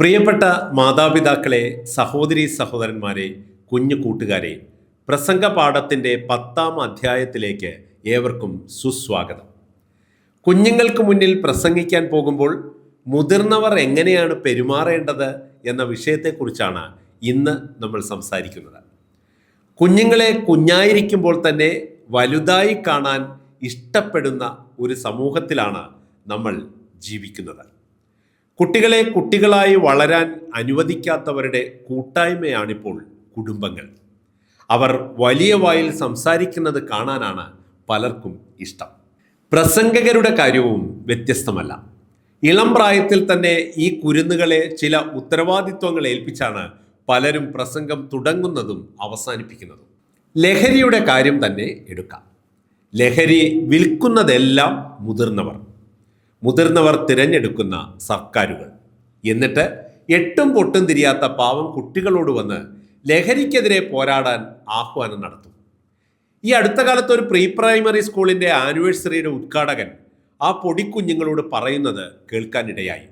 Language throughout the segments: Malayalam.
പ്രിയപ്പെട്ട മാതാപിതാക്കളെ സഹോദരി സഹോദരന്മാരെ കുഞ്ഞു കൂട്ടുകാരെ പ്രസംഗ പാഠത്തിന്റെ പത്താം അധ്യായത്തിലേക്ക് ഏവർക്കും സുസ്വാഗതം. കുഞ്ഞുങ്ങൾക്ക് മുന്നിൽ പ്രസംഗിക്കാൻ പോകുമ്പോൾ മുതിർന്നവർ എങ്ങനെയാണ് പെരുമാറേണ്ടത് എന്ന വിഷയത്തെക്കുറിച്ചാണ് ഇന്ന് നമ്മൾ സംസാരിക്കുന്നത്. കുഞ്ഞുങ്ങളെ കുഞ്ഞായിരിക്കുമ്പോൾ തന്നെ വലുതായി കാണാൻ ഇഷ്ടപ്പെടുന്ന ഒരു സമൂഹത്തിലാണ് നമ്മൾ ജീവിക്കുന്നത്. കുട്ടികളെ കുട്ടികളായി വളരാൻ അനുവദിക്കാത്തവരുടെ കൂട്ടായ്മയാണിപ്പോൾ കുടുംബങ്ങൾ. അവർ വലിയ വായിൽ സംസാരിക്കുന്നത് കാണാനാണ് പലർക്കും ഇഷ്ടം. പ്രസംഗകരുടെ കാര്യവും വ്യത്യസ്തമല്ല. ഇളം പ്രായത്തിൽ തന്നെ ഈ കുരുന്നുകളെ ചില ഉത്തരവാദിത്വങ്ങൾ ഏൽപ്പിച്ചാണ് പലരും പ്രസംഗം തുടങ്ങുന്നതും അവസാനിപ്പിക്കുന്നതും. ലഹരിയുടെ കാര്യം തന്നെ എടുക്കാം. ലഹരി വിൽക്കുന്നതെല്ലാം മുതിർന്നവർ. മുതിർന്നവർ തിരഞ്ഞെടുക്കുന്ന സർക്കാരുകൾ. എന്നിട്ട് എട്ടും പൊട്ടും തിരിയാത്ത പാവം കുട്ടികളോട് വന്ന് ലഹരിക്കെതിരെ പോരാടാൻ ആഹ്വാനം നടത്തും. ഈ അടുത്ത കാലത്ത് ഒരു പ്രീ പ്രൈമറി സ്കൂളിന്റെ ആനിവേഴ്സറിയുടെ ഉദ്ഘാടകൻ ആ പൊടിക്കുഞ്ഞുങ്ങളോട് പറയുന്നത് കേൾക്കാനിടയായി.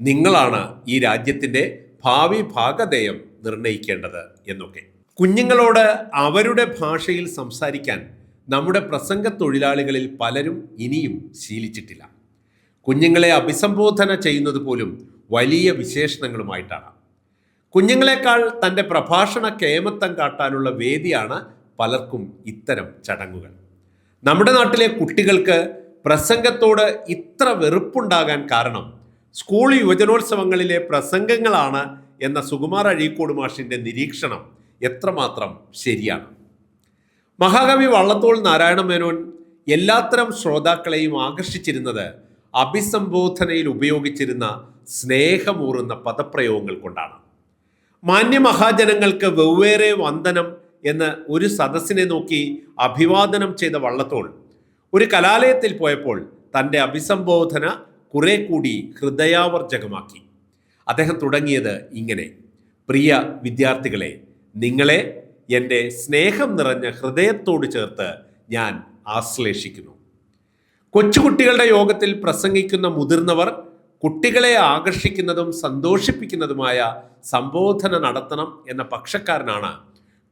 നിങ്ങളാണ് ഈ രാജ്യത്തിന്റെ ഭാവി ഭാഗധേയം നിർണയിക്കേണ്ടത് എന്നൊക്കെ. കുഞ്ഞുങ്ങളോട് അവരുടെ ഭാഷയിൽ സംസാരിക്കാൻ നമ്മുടെ പ്രസംഗ തൊഴിലാളികളിൽ പലരും ഇനിയും ശീലിച്ചിട്ടില്ല. കുഞ്ഞുങ്ങളെ അഭിസംബോധന ചെയ്യുന്നത് പോലും വലിയ വിശേഷണങ്ങളുമായിട്ടാണ്. കുഞ്ഞുങ്ങളെക്കാൾ തന്റെ പ്രഭാഷണ കേമത്തം കാട്ടാനുള്ള വേദിയാണ് പലർക്കും ഇത്തരം ചടങ്ങുകൾ. നമ്മുടെ നാട്ടിലെ കുട്ടികൾക്ക് പ്രസംഗത്തോട് ഇത്ര വെറുപ്പുണ്ടാകാൻ കാരണം സ്കൂൾ യുവജനോത്സവങ്ങളിലെ പ്രസംഗങ്ങളാണ് എന്ന സുകുമാർ അഴീക്കോട് മാഷിന്റെ നിരീക്ഷണം എത്രമാത്രം ശരിയാണ്. മഹാകവി വള്ളത്തോൾ നാരായണ മേനോൻ എല്ലാത്തരം ശ്രോതാക്കളെയും ആകർഷിച്ചിരുന്നത് അഭിസംബോധനയിൽ ഉപയോഗിച്ചിരുന്ന സ്നേഹമൂറുന്ന പദപ്രയോഗങ്ങൾ കൊണ്ടാണ്. മാന്യമഹാജനങ്ങൾക്ക് വെവ്വേറെ വന്ദനം എന്ന് ഒരു സദസ്സിനെ നോക്കി അഭിവാദനം ചെയ്ത വള്ളത്തോൾ ഒരു കലാലയത്തിൽ പോയപ്പോൾ തന്റെ അഭിസംബോധന കുറെ കൂടി ഹൃദയാവർജകമാക്കി. അദ്ദേഹം തുടങ്ങിയത് ഇങ്ങനെ പ്രിയ വിദ്യാർത്ഥികളെ നിങ്ങളെ എന്റെ സ്നേഹം നിറഞ്ഞ ഹൃദയത്തോട് ചേർത്ത് ഞാൻ ആശ്ലേഷിക്കുന്നു. കൊച്ചുകുട്ടികളുടെ യോഗത്തിൽ പ്രസംഗിക്കുന്ന മുതിർന്നവർ കുട്ടികളെ ആകർഷിക്കുന്നതും സന്തോഷിപ്പിക്കുന്നതുമായ സംബോധന നടത്തണം എന്ന പക്ഷക്കാരനാണ്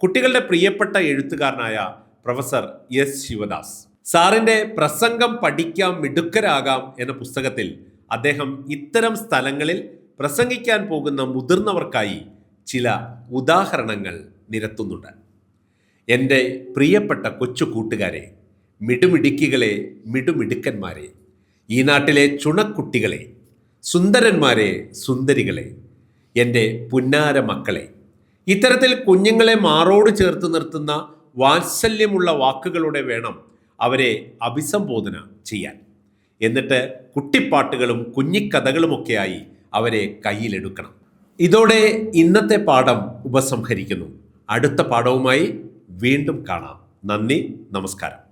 കുട്ടികളുടെ പ്രിയപ്പെട്ട എഴുത്തുകാരനായ പ്രൊഫസർ എസ് ശിവദാസ്. സാറിന്റെ പ്രസംഗം പഠിക്കാം മിടുക്കരാകാം എന്ന പുസ്തകത്തിൽ അദ്ദേഹം ഇത്തരം സ്ഥലങ്ങളിൽ പ്രസംഗിക്കാൻ പോകുന്ന മുതിർന്നവർക്കായി ചില ഉദാഹരണങ്ങൾ നിരത്തുന്നുണ്ട്. എന്റെ പ്രിയപ്പെട്ട കൊച്ചു കൂട്ടുകാരെ മിടുമിടുക്കികളെ മിടുമിടുക്കന്മാരെ. ഈ നാട്ടിലെ ചുണക്കുട്ടികളെ സുന്ദരന്മാരെ സുന്ദരികളെ എന്റെ പുന്നാര മക്കളെ. ഇത്തരത്തിൽ കുഞ്ഞുങ്ങളെ മാറോട് ചേർത്ത് നിർത്തുന്ന വാത്സല്യമുള്ള വാക്കുകളുടെ വേണം അവരെ അഭിസംബോധന ചെയ്യാൻ. എന്നിട്ട് കുട്ടിപ്പാട്ടുകളും കുഞ്ഞിക്കഥകളുമൊക്കെയായി അവരെ കയ്യിലെടുക്കണം. ഇതോടെ ഇന്നത്തെ പാഠം ഉപസംഹരിക്കുന്നു. അടുത്ത പാഠവുമായി വീണ്ടും കാണാം. നന്ദി നമസ്കാരം.